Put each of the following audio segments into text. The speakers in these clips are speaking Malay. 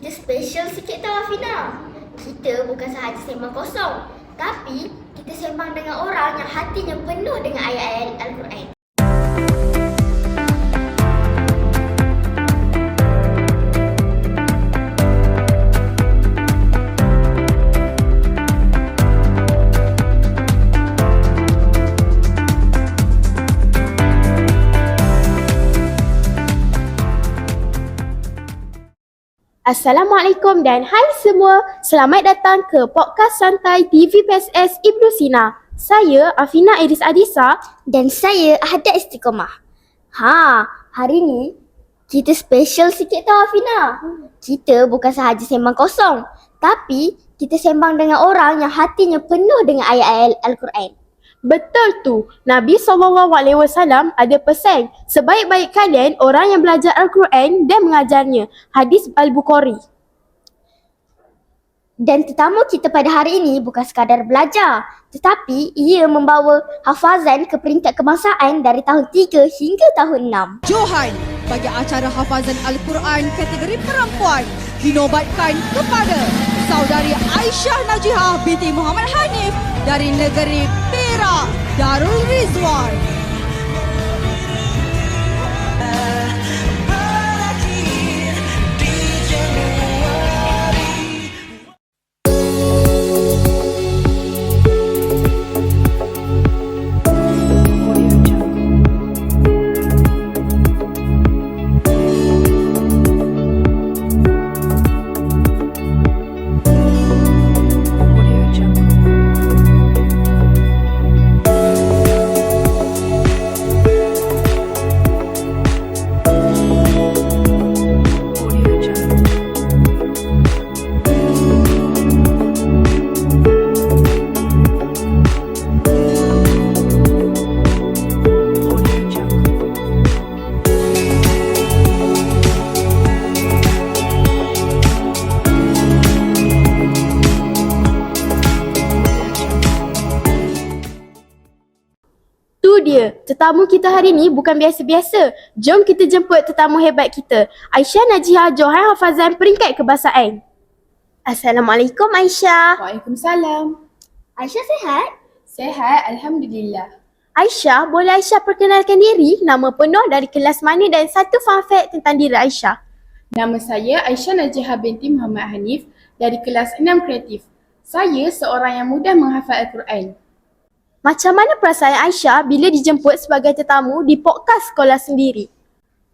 Kita special sikit tau Afina. Kita bukan sahaja sembang kosong. Tapi kita sembang dengan orang yang hatinya penuh dengan ayat-ayat Al-Quran. Assalamualaikum dan hai semua. Selamat datang ke podcast santai TV PSS Ibnu Sina. Saya Afina Iris Adisa. Dan saya Ahad Istiqomah. Ha, hari ni kita special sikit tau Afina. Kita bukan sahaja sembang kosong. Tapi kita sembang dengan orang yang hatinya penuh dengan ayat-ayat Al-Quran. Betul tu. Nabi SAW ada pesan, sebaik-baik kalian orang yang belajar Al-Quran dan mengajarnya. Hadis Al-Bukhari. Dan tetamu kita pada hari ini bukan sekadar belajar, tetapi ia membawa hafazan ke peringkat kebangsaan dari tahun 3 hingga tahun 6. Johan bagi acara hafazan Al-Quran kategori perempuan dinobatkan kepada saudari Aisyah Najihah binti Muhammad Hanif dari negeri Perak Darul Rizwan. Tetamu kita hari ni bukan biasa-biasa. Jom kita jemput tetamu hebat kita. Aisyah Najihah Johan Hafazan peringkat kebahasaan. Assalamualaikum Aisyah. Waalaikumsalam. Aisyah sehat? Sehat, Alhamdulillah. Aisyah, boleh Aisyah perkenalkan diri, nama penuh dari kelas mana dan satu fun fact tentang diri Aisyah. Nama saya Aisyah Najihah binti Muhammad Hanif dari kelas 6 kreatif. Saya seorang yang mudah menghafal Al-Quran. Macam mana perasaan Aisyah bila dijemput sebagai tetamu di podcast sekolah sendiri?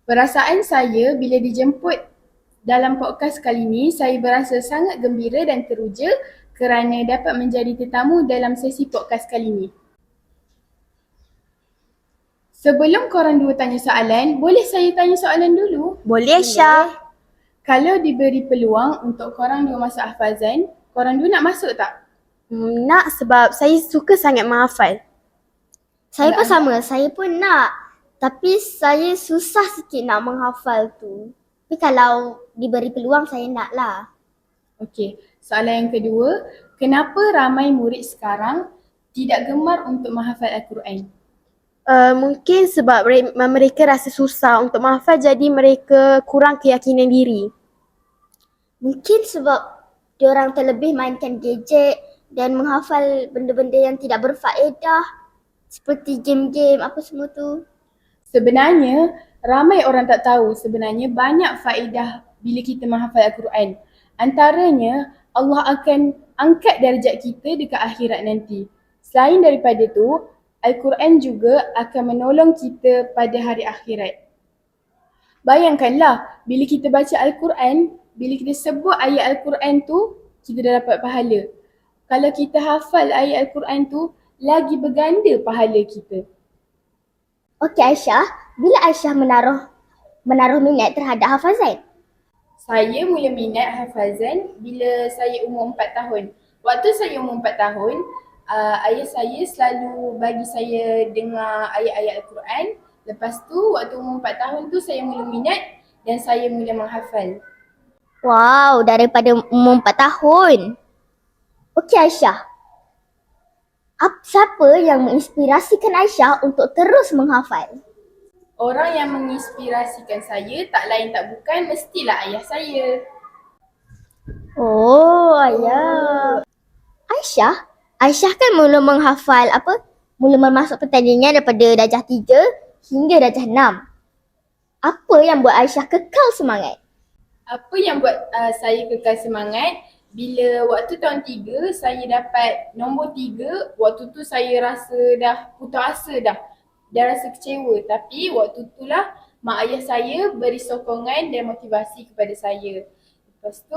Perasaan saya bila dijemput dalam podcast kali ini, saya berasa sangat gembira dan teruja kerana dapat menjadi tetamu dalam sesi podcast kali ini. Sebelum korang dua tanya soalan, boleh saya tanya soalan dulu? Boleh Aisyah. Kalau diberi peluang untuk korang dua masuk hafazan, korang dua nak masuk tak? Nak sebab saya suka sangat menghafal. Saya Kalau pun sama, saya pun nak. Tapi saya susah sikit nak menghafal tu. Tapi kalau diberi peluang saya nak lah. Okey, soalan yang kedua, kenapa ramai murid sekarang tidak gemar untuk menghafal Al-Quran? Uh, mungkin sebab mere- mereka rasa susah untuk menghafal jadi mereka kurang keyakinan diri. Mungkin sebab diorang terlebih mainkan gadget dan menghafal benda-benda yang tidak berfaedah. Seperti game-game apa semua tu. Sebenarnya, ramai orang tak tahu sebenarnya banyak faedah bila kita menghafal Al-Quran. Antaranya, Allah akan angkat darjat kita dekat akhirat nanti. Selain daripada tu, Al-Quran juga akan menolong kita pada hari akhirat. Bayangkanlah, bila kita baca Al-Quran, bila kita sebut ayat Al-Quran tu, kita dah dapat pahala. Kalau kita hafal ayat Al-Quran tu, lagi berganda pahala kita. Okey Aisyah, bila Aisyah menaruh menaruh minat terhadap hafazan? Saya mula minat hafazan bila saya umur 4 tahun. Waktu saya umur 4 tahun, uh, ayah saya selalu bagi saya dengar ayat-ayat Al-Quran. Lepas tu, waktu umur 4 tahun tu saya mula minat dan saya mula menghafal. Wow, daripada umur 4 tahun. Okey Aisyah. Apa, siapa yang menginspirasikan Aisyah untuk terus menghafal? Orang yang menginspirasikan saya tak lain tak bukan mestilah ayah saya. Oh, ya. Aisyah? Aisyah kan mula menghafal apa? Mula masuk pertandingan daripada darjah 3 hingga darjah 6. Apa yang buat Aisyah kekal semangat? Apa yang buat uh, saya kekal semangat? Bila waktu tahun 3 saya dapat nombor 3, waktu tu saya rasa dah putus asa dah. Dah rasa kecewa. Tapi waktu tu lah mak ayah saya beri sokongan dan motivasi kepada saya. Lepas tu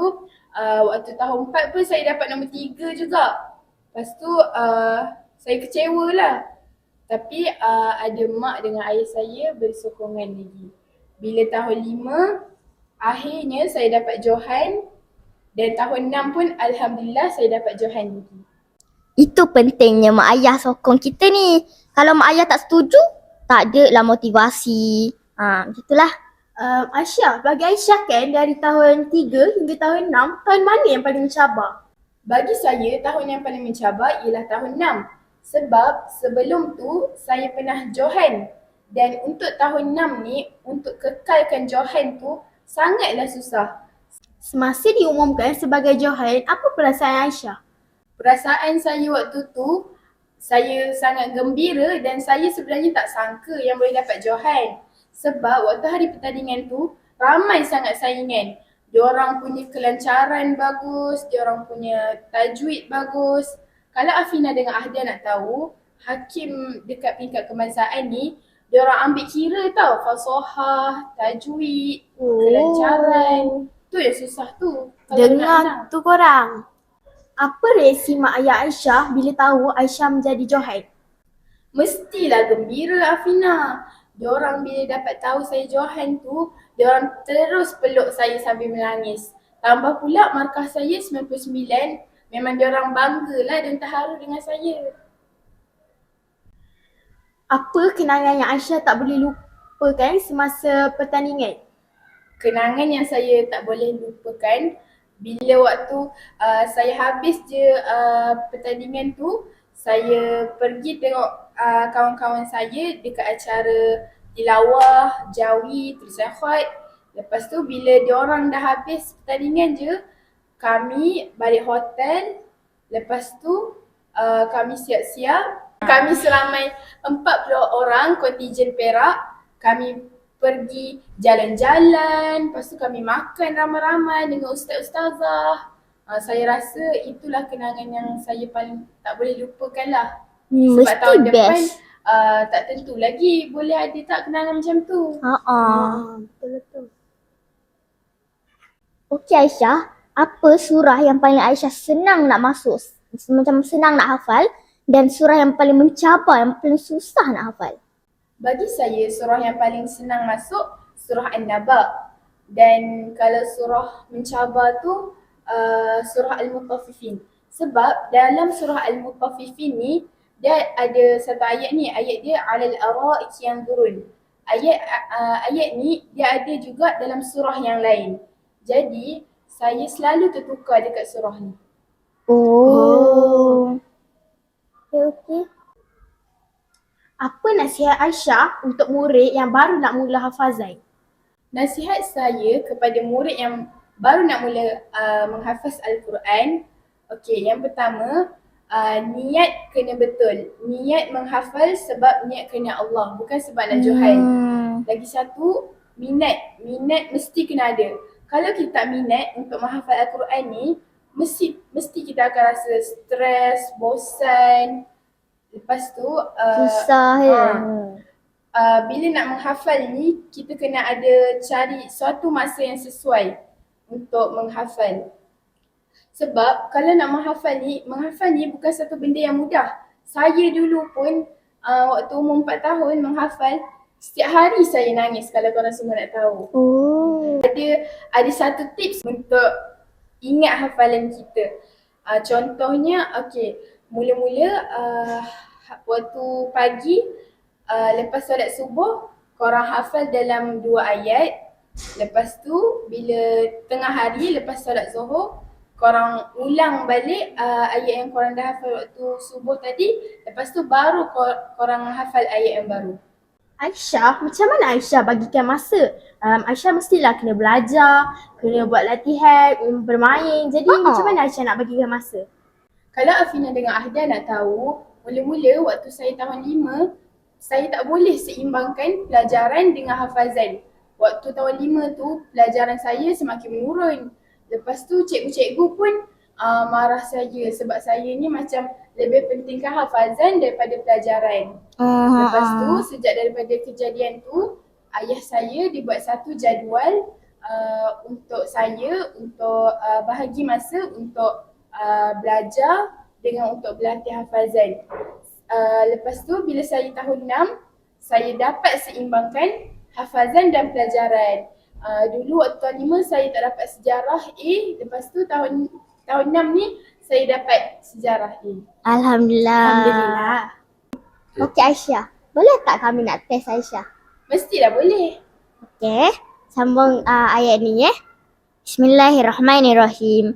uh, waktu tahun 4 pun saya dapat nombor 3 juga. Lepas tu uh, saya kecewa lah. Tapi uh, ada mak dengan ayah saya beri sokongan lagi. Bila tahun 5 akhirnya saya dapat Johan dan tahun 6 pun Alhamdulillah saya dapat Johan lagi. Itu pentingnya mak ayah sokong kita ni. Kalau mak ayah tak setuju, tak ada lah motivasi. Ha, gitulah. Um, Aisyah, bagi Aisyah kan dari tahun 3 hingga tahun 6, tahun mana yang paling mencabar? Bagi saya tahun yang paling mencabar ialah tahun 6 sebab sebelum tu saya pernah Johan dan untuk tahun 6 ni untuk kekalkan Johan tu sangatlah susah. Semasa diumumkan sebagai Johan, apa perasaan Aisyah? Perasaan saya waktu tu saya sangat gembira dan saya sebenarnya tak sangka yang boleh dapat Johan. Sebab waktu hari pertandingan tu ramai sangat saingan. Diorang punya kelancaran bagus, diorang punya tajwid bagus. Kalau Afina dengan Ahdia nak tahu, hakim dekat peringkat kebangsaan ni diorang ambil kira tau fasahah, tajwid, kelancaran. Tu yang susah tu. kalau. Dengar tu korang. Apa reaksi mak ayah Aisyah bila tahu Aisyah menjadi Johan? Mestilah gembira Afina. Diorang bila dapat tahu saya Johan tu, diorang terus peluk saya sambil menangis. Tambah pula markah saya 99, memang diorang banggalah dan terharu dengan saya. Apa kenangan yang Aisyah tak boleh lupakan semasa pertandingan? Kenangan yang saya tak boleh lupakan bila waktu uh, saya habis je uh, pertandingan tu, saya pergi tengok uh, kawan-kawan saya dekat acara tilawah, jawi, khat. Lepas tu bila diorang dah habis pertandingan je, kami balik hotel. Lepas tu uh, kami siap-siap. Kami seramai 40 orang kontijen Perak. Kami pergi jalan-jalan. Lepas tu kami makan ramai-ramai dengan ustaz-ustazah. Uh, saya rasa itulah kenangan yang saya paling tak boleh lupakan lah. Hmm, Sebab mesti tahun depan best. uh, tak tentu lagi boleh ada tak kenangan macam tu. Ha ah. Ah, betul-betul. Okey Aisyah, apa surah yang paling Aisyah senang nak masuk? Macam senang nak hafal dan surah yang paling mencabar, yang paling susah nak hafal. Bagi saya surah yang paling senang masuk surah An-Naba. Dan kalau surah mencabar tu uh, surah Al-Mutaffifin. Sebab dalam surah Al-Mutaffifin ni dia ada satu ayat ni, ayat dia alal araik yang turun. Ayat uh, ayat ni dia ada juga dalam surah yang lain. Jadi saya selalu tertukar dekat surah ni. Oh. Okey okey. Apa nasihat Aisyah untuk murid yang baru nak mula hafazan? Nasihat saya kepada murid yang baru nak mula uh, menghafaz Al-Quran, okey, yang pertama, uh, niat kena betul. Niat menghafal sebab niat kena Allah, bukan sebab nak Johan. Hmm. Lagi satu, minat. Minat mesti kena ada. Kalau kita tak minat untuk menghafal Al-Quran ni, mesti mesti kita akan rasa stres, bosan. Lepas tu, uh, Susah ya. ah. uh, bila nak menghafal ni kita kena ada cari suatu masa yang sesuai untuk menghafal. Sebab kalau nak menghafal ni, menghafal ni bukan satu benda yang mudah. Saya dulu pun uh, waktu umur 4 tahun menghafal, setiap hari saya nangis kalau korang semua nak tahu. Oh. Ada ada satu tips untuk ingat hafalan kita. Uh, contohnya, okey, mula-mula uh, waktu pagi uh, lepas solat subuh, korang hafal dalam dua ayat. Lepas tu, bila tengah hari lepas solat zuhur, korang ulang balik uh, ayat yang korang dah hafal waktu subuh tadi. Lepas tu baru kor- korang hafal ayat yang baru. Aisyah, macam mana Aisyah bagikan masa? Um, Aisyah mestilah kena belajar, kena buat latihan, bermain. Jadi Ha-ha. macam mana Aisyah nak bagikan masa? Kalau Afina dengan Ahda nak tahu, mula-mula waktu saya tahun lima, saya tak boleh seimbangkan pelajaran dengan hafazan. Waktu tahun lima tu, pelajaran saya semakin menurun. Lepas tu cikgu-cikgu pun uh, marah saya sebab saya ni macam lebih pentingkan hafazan daripada pelajaran. Lepas tu sejak daripada kejadian tu ayah saya dibuat satu jadual uh, untuk saya untuk uh, bahagi masa untuk uh, belajar dengan untuk berlatih hafazan. Uh, lepas tu bila saya tahun 6 saya dapat seimbangkan hafazan dan pelajaran. Uh, dulu waktu tahun 5 saya tak dapat sejarah A, lepas tu tahun tahun 6 ni saya dapat sejarah A. Alhamdulillah. Alhamdulillah. Okey Aisyah, boleh tak kami nak test Aisyah? Mestilah boleh. Okey, sambung uh, ayat ni ya. Bismillahirrahmanirrahim.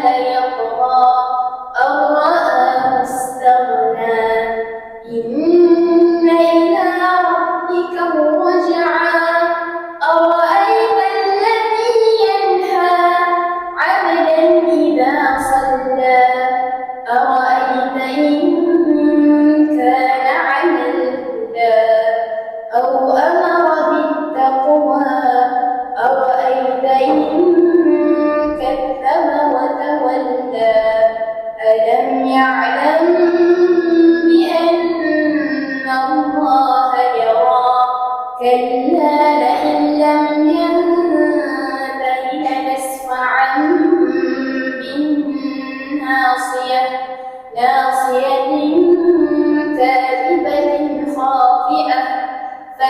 الإنسان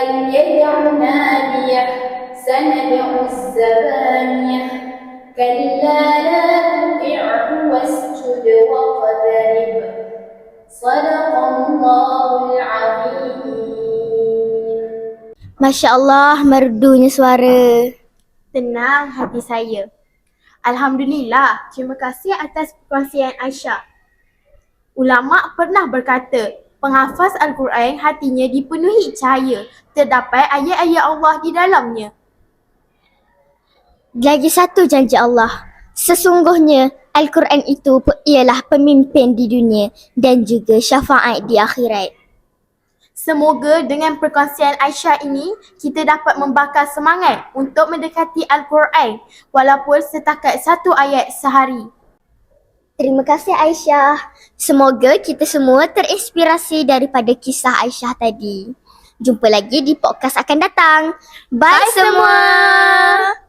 فليدع ناديه سندع الزبانية كلا لا تطعه واسجد واقترب صدق الله العظيم Masya Allah, merdunya suara. Tenang hati saya. Alhamdulillah, terima kasih atas perkongsian Aisyah. Ulama pernah berkata, penghafaz Al-Quran hatinya dipenuhi cahaya, terdapat ayat-ayat Allah di dalamnya. Lagi satu janji Allah. Sesungguhnya Al-Quran itu ialah pemimpin di dunia dan juga syafaat di akhirat. Semoga dengan perkongsian Aisyah ini, kita dapat membakar semangat untuk mendekati Al-Quran walaupun setakat satu ayat sehari. Terima kasih Aisyah. Semoga kita semua terinspirasi daripada kisah Aisyah tadi. Jumpa lagi di podcast akan datang. Bye, Bye semua. semua.